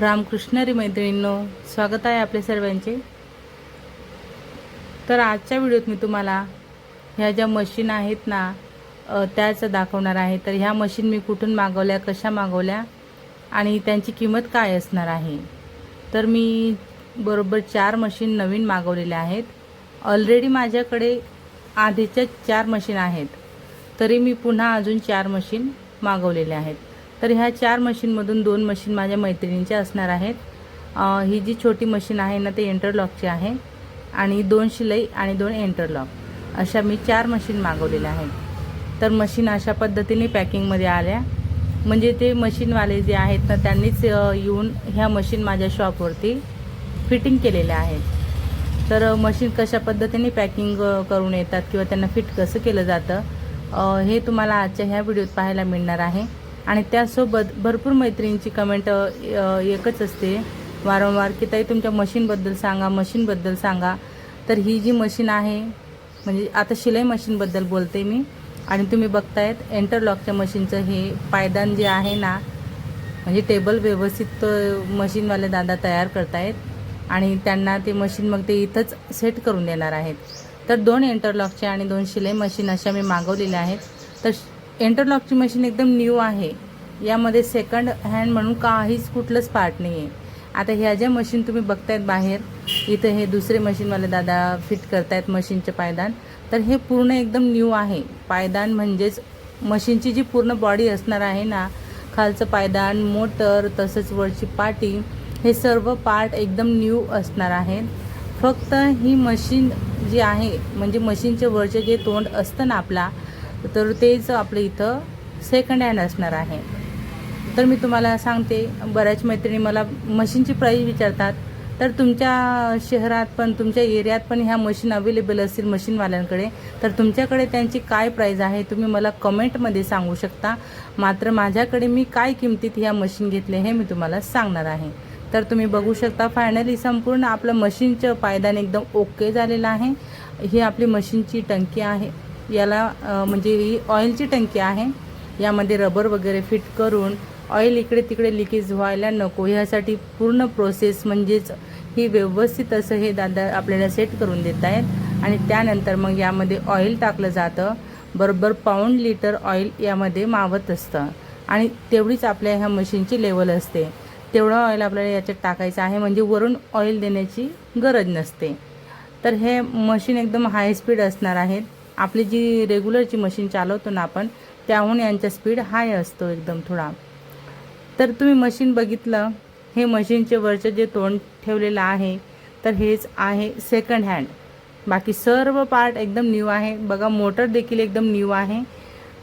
रामकृष्णरी मैत्रिणींनो स्वागत आहे आपले सर्वांचे. तर आजच्या व्हिडिओत मी तुम्हाला ह्या ज्या मशीन आहेत ना त्याचं त्याच दाखवणार आहे. तर ह्या मशीन मी कुठून मागवल्या कशा मागवल्या आणि त्यांची किंमत काय असणार आहे? तर मी बरोबर चार मशीन नवीन मागवलेल्या आहेत. ऑलरेडी माझ्याकडे आधीच्या चार मशीन आहेत. तरी मी पुन्हा अजून चार मशीन मागवलेल्या आहेत. तर ह्या चार मशीनमधून दोन मशीन माझ्या मैत्रिणींच्या असणार आहेत. ही जी छोटी मशीन आहे ना ते इंटरलॉकची आहे आणि दोन शिलाई आणि दोन इंटरलॉक. अशा मी चार मशीन मागवलेल्या आहेत. तर मशीन अशा पद्धतीने पॅकिंगमध्ये आल्या. म्हणजे ते मशीनवाले जे आहेत ना त्यांनीच येऊन ह्या मशीन माझ्या शॉपवरती फिटिंग केलेल्या आहेत. तर मशीन कशा पद्धतीने पॅकिंग करून येतात किंवा त्यांना फिट कसं केलं जातं हे तुम्हाला आजच्या ह्या व्हिडिओत पाहायला मिळणार आहे. आणि त्यासोबत भरपूर मैत्रिणींची कमेंट एकच असते. वारंवार की ताई तुमच्या मशीनबद्दल सांगा मशीनबद्दल सांगा. तर ही जी मशीन आहे म्हणजे आता शिलाई मशीनबद्दल बोलते मी. आणि तुम्ही बघतायत एंटरलॉकच्या मशीनचं हे पायदान जे आहे ना म्हणजे टेबल व्यवस्थित मशीनवाले दादा तयार करतायत. आणि त्यांना ते मशीन मग ते इथंच सेट करून देणार आहेत. तर दोन इंटरलॉकच्या आणि दोन शिलाई मशीन अशा मी मागवलेल्या आहेत. तर इंटरलॉकची मशीन एकदम न्यू आहे. यामध्ये सेकंड हँड म्हणून काहीच कुठलंच पार्ट नाही आहे आता ह्या ज्या मशीन तुम्ही बघतायत बाहेर इथं हे दुसरे मशीनवाले दादा फिट करतायत मशीनचे पायदान तर हे पूर्ण एकदम न्यू आहे. पायदान म्हणजेच मशीनची जी पूर्ण बॉडी असणार आहे ना खालचं पायदान मोटर तसंच वरची पाटी हे सर्व पार्ट एकदम न्यू असणार आहेत. फक्त ही मशीन जी आहे म्हणजे मशीनच्या वरचे जे तोंड असतं ना आपला तर तेच आपलं इथं सेकंड हँड असणार आहे. तर मी तुम्हाला सांगते बऱ्याच मैत्रिणी मला मशीनची प्राईज विचारतात. तर तुमच्या शहरात पण तुमच्या एरियात पण ह्या मशीन अवेलेबल असतील मशीनवाल्यांकडे तर तुमच्याकडे त्यांची काय प्राईज आहे तुम्ही मला कमेंटमध्ये सांगू शकता. मात्र माझ्याकडे मी काय किमतीत ह्या मशीन घेतले हे मी तुम्हाला सांगणार आहे. तर तुम्ही बघू शकता फायनली संपूर्ण आपलं मशीनचं पायदान एकदम ओके झालेलं आहे. ही आपली मशीनची टंकी आहे. याला म्हणजे ही ऑइलची टंकी आहे. यामध्ये रबर वगैरे फिट करून ऑइल इकडे तिकडे लिकेज व्हायला नको. ह्यासाठी पूर्ण प्रोसेस म्हणजेच ही व्यवस्थित असं हे दादा आपल्याला सेट करून देत आहेत. आणि त्यानंतर मग यामध्ये ऑइल टाकलं जातं. बरोबर पाऊंड लिटर ऑइल यामध्ये मावत असतं. आणि तेवढीच आपल्या ह्या मशीनची लेवल असते. तेवढं ऑइल आपल्याला याच्यात टाकायचं आहे. म्हणजे वरून ऑइल देण्याची गरज नसते. तर हे मशीन एकदम हाय स्पीड असणार आहेत. आपली जी रेग्युलरची मशीन चालवतो ना आपण त्याहून यांचा स्पीड हाय असतो एकदम थोडा. तर तुम्ही मशीन बघितलं हे मशीनचे वरचं जे तोंड ठेवलेलं आहे तर हेच आहे सेकंड हँड बाकी सर्व पार्ट एकदम न्यू आहे. बघा मोटर देखील एकदम न्यू आहे.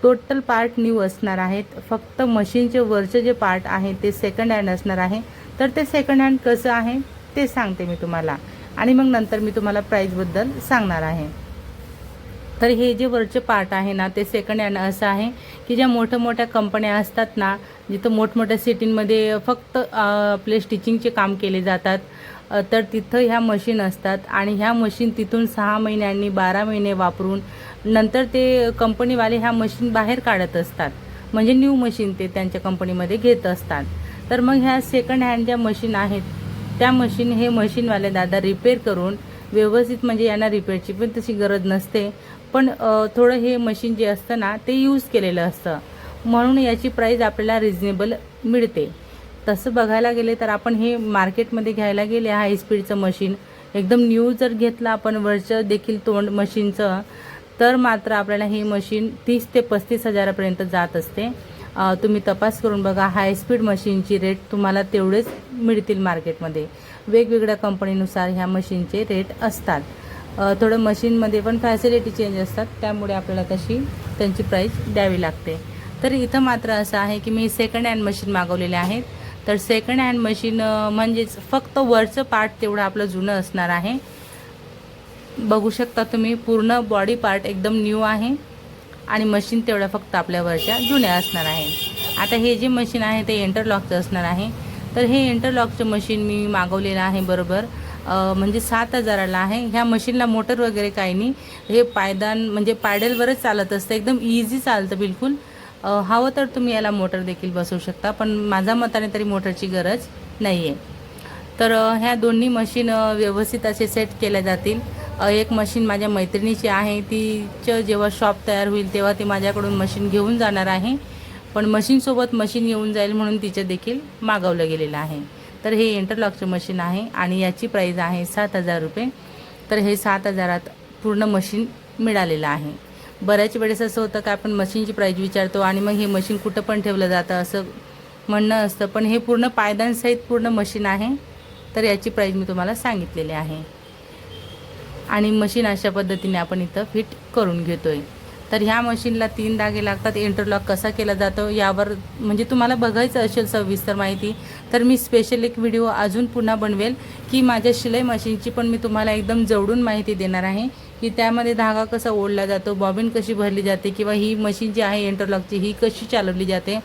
टोटल पार्ट न्यू असणार आहेत. फक्त मशीनचे वरचे जे पार्ट आहे ते सेकंड हँड असणार आहे. तर ते सेकंड हँड कसं आहे ते सांगते मी तुम्हाला. आणि मग नंतर मी तुम्हाला प्राईजबद्दल सांगणार आहे. तर हे जे वरचे पार्ट आहे ना ते सेकंड हँड असं आहे की ज्या मोठ्या मोठ्या कंपन्या असतात ना जिथं मोठमोठ्या सिटींमध्ये फक्त आपले स्टिचिंगचे काम केले जातात. तर तिथं ह्या मशीन असतात आणि ह्या मशीन तिथून सहा महिन्यांनी बारा महिने वापरून नंतर ते कंपनीवाले ह्या मशीन बाहेर काढत असतात. म्हणजे न्यू मशीन ते त्यांच्या कंपनीमध्ये घेत असतात. तर मग ह्या सेकंड हँड ज्या मशीन आहेत त्या मशीन हे मशीनवाले दादा रिपेअर करून व्यवस्थित म्हणजे यांना रिपेअरची पण तशी गरज नसते. पण थोडं हे मशीन जे असतं ना ते यूज केलेलं असतं. म्हणून याची प्राईज आपल्याला रिजनेबल मिळते. तसं बघायला गेले तर आपण हे मार्केटमध्ये घ्यायला गेले हाय स्पीडचं मशीन एकदम न्यू जर घेतलं आपण वरचं देखील तोंड मशीनचं तर मात्र आपल्याला हे मशीन तीस ते पस्तीस हजारापर्यंत जात असते. तुम्ही तपास करून बघा हाय स्पीड मशीनची रेट तुम्हाला तेवढेच मिळतील मार्केटमध्ये वेगवेगळ्या कंपनीनुसार ह्या मशीनचे रेट असतात. थोडं मशीनमध्ये पण फॅसिलिटी चेंज असतात त्यामुळे आपल्याला तशी त्यांची प्राईस द्यावी लागते. तर इथं मात्र असं आहे की मी सेकंड हँड मशीन मागवलेले आहेत. तर सेकंड हँड मशीन म्हणजेच फक्त वरचं पार्ट तेवढं आपलं जुनं असणार आहे. बघू शकता तुम्ही पूर्ण बॉडी पार्ट एकदम न्यू आहे आणि मशीन तेवढ्या फक्त आपल्यावरच्या जुन्या असणार आहे. आता हे जे मशीन आहे ते इंटरलॉकचं असणार आहे. तर हे इंटरलॉकचं मशीन मी मागवलेलं आहे बरोबर. म्हणजे सात हजाराला आहे. ह्या मशीनला मोटर वगैरे काही नाही. हे पायदान म्हणजे पायडलवरच चालत असतं. एकदम इझी चालतं बिलकुल. हवं तर तुम्ही याला मोटर देखील बसवू शकता पण माझ्या मताने तरी मोटरची गरज नाही आहे तर ह्या दोन्ही मशीन व्यवस्थित असे सेट केल्या जातील. एक मशीन माझ्या मैत्रिणीची आहे. तिचं जेव्हा शॉप तयार होईल तेव्हा ती माझ्याकडून मशीन घेऊन जाणार आहे. पण मशीनसोबत मशीन येऊन जाईल म्हणून तिचं देखील मागवलं गेलेलं आहे. तर हे इंटरलॉकचं मशीन आहे आणि याची प्राईज आहे सात हजार रुपये. तर हे सात हजारात पूर्ण मशीन मिळालेलं आहे. बऱ्याच वेळेस असं होतं का आपण मशीनची प्राईज विचारतो आणि मग हे मशीन कुठं पण ठेवलं जातं असं म्हणणं असतं. पण हे पूर्ण पायदानसहित पूर्ण मशीन आहे. तर याची प्राईज मी तुम्हाला सांगितलेली आहे. आणि मशीन अशा पद्धतीने आपण इथं फिट करून घेतो आहे तर ह्या मशीनला तीन धागे लागतात. इंटरलॉक कसा केला जातो यावर म्हणजे तुम्हाला बघायचं असेल सविस्तर माहिती. तर मी स्पेशल एक व्हिडिओ अजून पुन्हा बनवेल की माझ्या शिलाई मशीनची पण मी तुम्हाला एकदम जवळून माहिती देणार आहे की त्यामध्ये धागा कसा ओढला जातो बॉबिन कशी भरली जाते किंवा ही मशीन जी आहे इंटरलॉकची ही कशी चालवली जाते.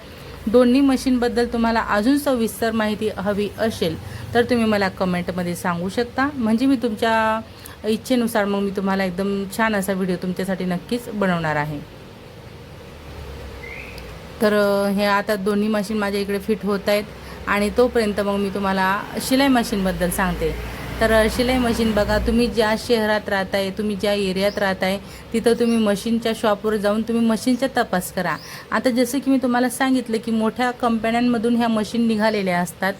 दोन्ही मशीनबद्दल तुम्हाला अजून सविस्तर माहिती हवी असेल तर तुम्ही मला कमेंटमध्ये सांगू शकता. म्हणजे मी तुमच्या इच्छेनुसार मग मी तुम्हाला एकदम छान असा व्हिडिओ तुमच्यासाठी नक्कीच बनवणार आहे. तर हे आता दोन्ही मशीन माझ्या इकडे फिट होत आहेत आणि तोपर्यंत मग मी तुम्हाला शिलाई मशीनबद्दल सांगते. तर शिलाई मशीन बघा तुम्ही ज्या शहरात राहताय तुम्ही ज्या एरियात राहताय तिथं तुम्ही मशीनच्या शॉपवर जाऊन तुम्ही मशीनचा तपास करा. आता जसं की मी तुम्हाला सांगितलं की मोठ्या कंपन्यांमधून ह्या मशीन निघालेल्या असतात.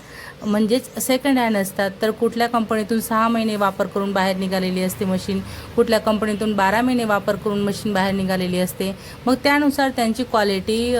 म्हणजेच सेकंड हँड असतात. तर कुठल्या कंपनीतून सहा महिने वापर करून बाहेर निघालेली असते मशीन कुठल्या कंपनीतून बारा महिने वापर करून मशीन बाहेर निघालेली असते? मग त्यानुसार त्यांची क्वालिटी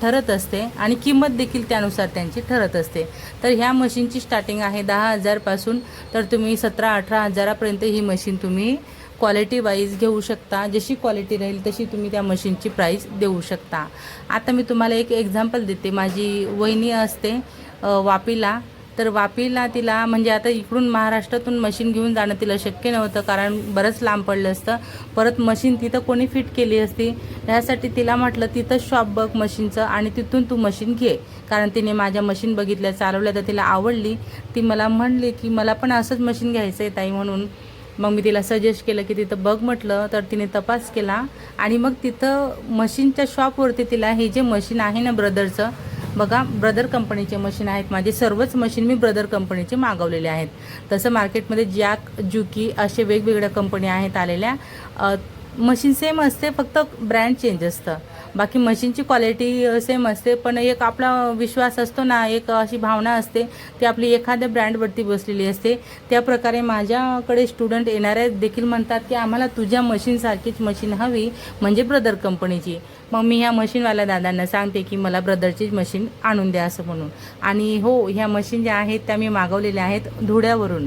ठरत असते आणि किंमत देखील त्यानुसार त्यांची ठरत असते. तर ह्या मशीनची स्टार्टिंग आहे दहा हजारपासून तर तुम्ही सतरा अठरा हजारापर्यंत ही मशीन तुम्ही क्वालिटी वाईज घेऊ शकता. जशी क्वालिटी राहील तशी तुम्ही त्या मशीनची प्राईस देऊ शकता. आता मी तुम्हाला एक एक्झाम्पल देते. माझी वहिनी असते वापीला. तर वापीला तिला म्हणजे आता इकडून महाराष्ट्रातून मशीन घेऊन जाणं तिला शक्य नव्हतं कारण बरंच लांब पडलं असतं. परत मशीन तिथं कोणी फिट केली असती? ह्यासाठी तिला म्हटलं तिथं शॉप बघ मशीनचं आणि तिथून तू मशीन घे. कारण तिने माझ्या मशीन बघितल्या चालवल्या तर तिला आवडली. ती मला म्हणली की मला पण असंच मशीन घ्यायचं आहे ताई म्हणून. मग मी तिला सजेस्ट केलं की तिथं बघ म्हटलं. तर तिने तपास केला आणि मग तिथं मशीनच्या शॉपवरती तिला हे जे मशीन आहे ना ब्रदरचं बघा ब्रदर कंपनीचे मशीन आहेत. माझे सर्वच मशीन मी ब्रदर कंपनीचे मागवलेले आहेत. तसं मार्केटमध्ये जॅक जुकी असे वेगवेगळ्या कंपनी आहेत आलेल्या. मशीन सेम असते फक्त ब्रँड चेंज असतं. बाकी मशीनची क्वालिटी सेम असते पण एक आपला विश्वास असतो ना एक अशी भावना असते ती आपली एखाद्या ब्रँडवरती बसलेली असते. त्या प्रकारे माझ्याकडे स्टुडंट येणारे देखील म्हणतात की आम्हाला तुझ्या मशीनसारखीच मशीन हवी म्हणजे ब्रदर कंपनीची मग मी ह्या मशीनवाल्या दादांना सांगते की मला ब्रदरचीच मशीन आणून द्या असं म्हणून. आणि हो ह्या मशीन ज्या आहेत त्या मी मागवलेल्या आहेत धुळ्यावरून.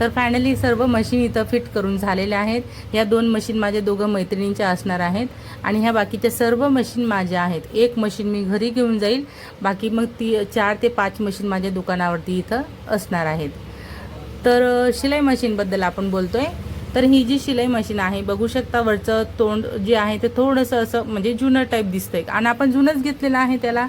तर फायनली सर्व मशीन इथं फिट करून झालेल्या आहेत. या दोन मशीन माझ्या दोघं मैत्रिणींच्या असणार आहेत. आणि ह्या बाकीच्या सर्व मशीन माझ्या आहेत. एक मशीन मी घरी घेऊन जाईल. बाकी मग ती चार ते पाच मशीन माझ्या दुकानावरती इथं असणार आहेत. तर शिलाई मशीनबद्दल आपण बोलतो आहे तर ही जी शिलाई मशीन आहे बघू शकता वरचं तोंड जे आहे ते थोडंसं असं म्हणजे जुनं टाईप दिसतंय. आणि आपण जुनंच घेतलेलं आहे त्याला.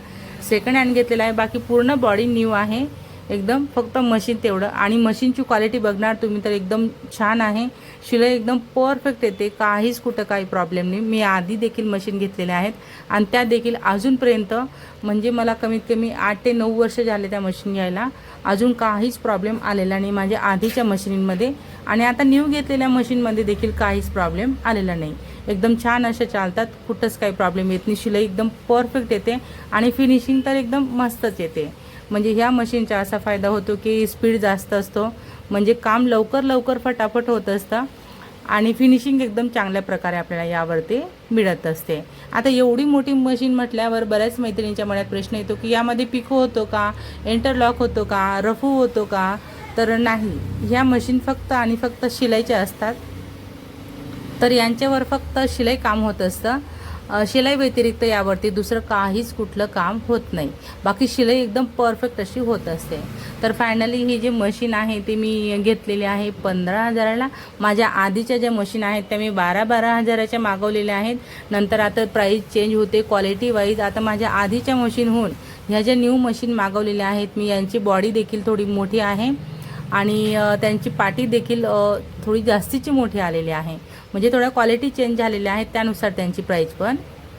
सेकंड हँड घेतलेलं आहे. बाकी पूर्ण बॉडी न्यू आहे. एकदम फक्त मशीन तेवढं. आणि मशीनची क्वालिटी बघणार तुम्ही तर एकदम छान आहे. शिलाई एकदम परफेक्ट येते. काहीच कुठं काही प्रॉब्लेम नाही. मी आधी देखील मशीन घेतलेल्या आहेत. आणि त्या देखील अजूनपर्यंत म्हणजे मला कमीत कमी आठ ते नऊ वर्ष झाले त्या मशीन घ्यायला. अजून काहीच प्रॉब्लेम आलेला नाही माझ्या आधीच्या मशीनमध्ये. आणि आता न्यू घेतलेल्या मशीनमध्ये देखील काहीच प्रॉब्लेम आलेला नाही. एकदम छान अशा चालतात. कुठंच काही प्रॉब्लेम येत नाही. शिलाई एकदम परफेक्ट येते. आणि फिनिशिंग तर एकदम मस्तच येते. म्हणजे ह्या मशीनचा असा फायदा होतो की स्पीड जास्त असतो. म्हणजे काम लवकर लवकर फटाफट होत असतं. आणि फिनिशिंग एकदम चांगल्या प्रकारे आपल्याला यावरती मिळत असते. आता एवढी मोठी मशीन म्हटल्यावर बऱ्याच मैत्रिणींच्या मनात प्रश्न येतो की यामध्ये पिको होतो का? इंटरलॉक होतो का? रफू होतो का? तर नाही. ह्या मशीन फक्त आणि फक्त शिलाईच्या असतात. तर यांच्यावर फक्त शिलाई काम होत असतं. शिलाई व्यतिरिक्त यावरती दुसरं काहीच कुठलं काम होत नाही. बाकी शिलाई एकदम परफेक्ट अशी होत असते. तर फायनली ही जी मशीन आहे ती मी घेतलेली आहे पंधरा हजाराला. माझ्या आधीच्या ज्या मशीन आहेत त्या मी बारा बारा हजाराच्या मागवलेल्या आहेत. नंतर आता प्राईस चेंज होते क्वालिटी वाईज आता माझ्या आधीच्या मशीनहून ह्या ज्या न्यू मशीन मागवलेल्या आहेत मी यांची बॉडी देखील थोडी मोठी आहे. आणि त्यांची पाटी देखील थोडी जास्तीची मोठी आलेली आहे. म्हणजे थोड्या क्वालिटी चेंज झालेल्या आहेत त्यानुसार त्यांची प्राईस पण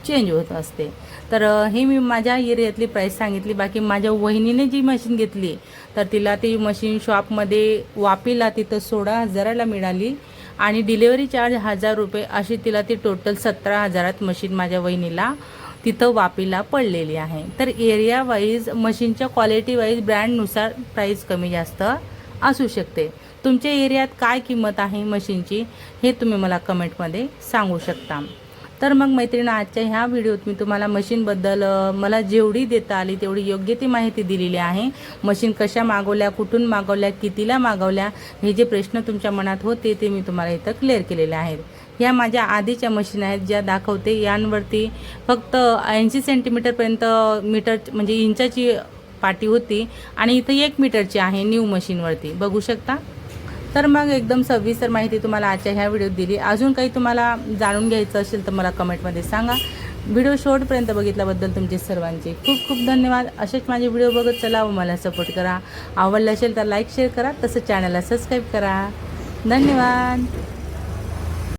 चेंज होत असते. तर हे मी माझ्या एरियातली प्राईस सांगितली. बाकी माझ्या वहिनीने जी मशीन घेतली तर तिला ती मशीन शॉपमध्ये वापीला तिथं सोळा हजाराला मिळाली. आणि डिलेवरी चार्ज हजार रुपये अशी तिला ती टोटल सतरा हजारात मशीन माझ्या वहिनीला तिथं वापीला पडलेली आहे. तर एरिया वाईज मशीनच्या क्वालिटी वाईज ब्रँडनुसार प्राईस कमी जास्त असू शकते. तुमच्या एरियात काय किंमत आहे मशीनची हे तुम्ही मला कमेंटमध्ये सांगू शकता. तर मग मैत्रिणी आजच्या ह्या व्हिडिओत मी तुम्हाला मशीनबद्दल मला जेवढी देता आली तेवढी योग्य ती माहिती दिलेली आहे. मशीन कशा मागवल्या कुठून मागवल्या कितीला मागवल्या हे जे प्रश्न तुमच्या मनात होते ते मी तुम्हाला इथं क्लिअर केलेले आहेत. या माझ्या आधीच्या मशीन आहेत ज्या दाखवते यांवरती फक्त ऐंशी सेंटीमीटरपर्यंत मीटर म्हणजे इंचाची पाटी होती आणि इथं एक मीटरची आहे न्यू मशीनवरती. बघू शकता? तर मग एकदम सविस्तर माहिती तुम्हाला आजच्या ह्या व्हिडिओत दिली. अजून काही तुम्हाला जाणून घ्यायचं असेल तर मला कमेंटमध्ये सांगा. व्हिडिओ शेवटपर्यंत बघितल्याबद्दल तुमचे सर्वांचे खूप खूप धन्यवाद. असेच माझे व्हिडिओ बघत चला व मला सपोर्ट करा. आवडलं असेल तर लाईक शेअर करा. तसं चॅनलला सबस्क्राईब करा. धन्यवाद.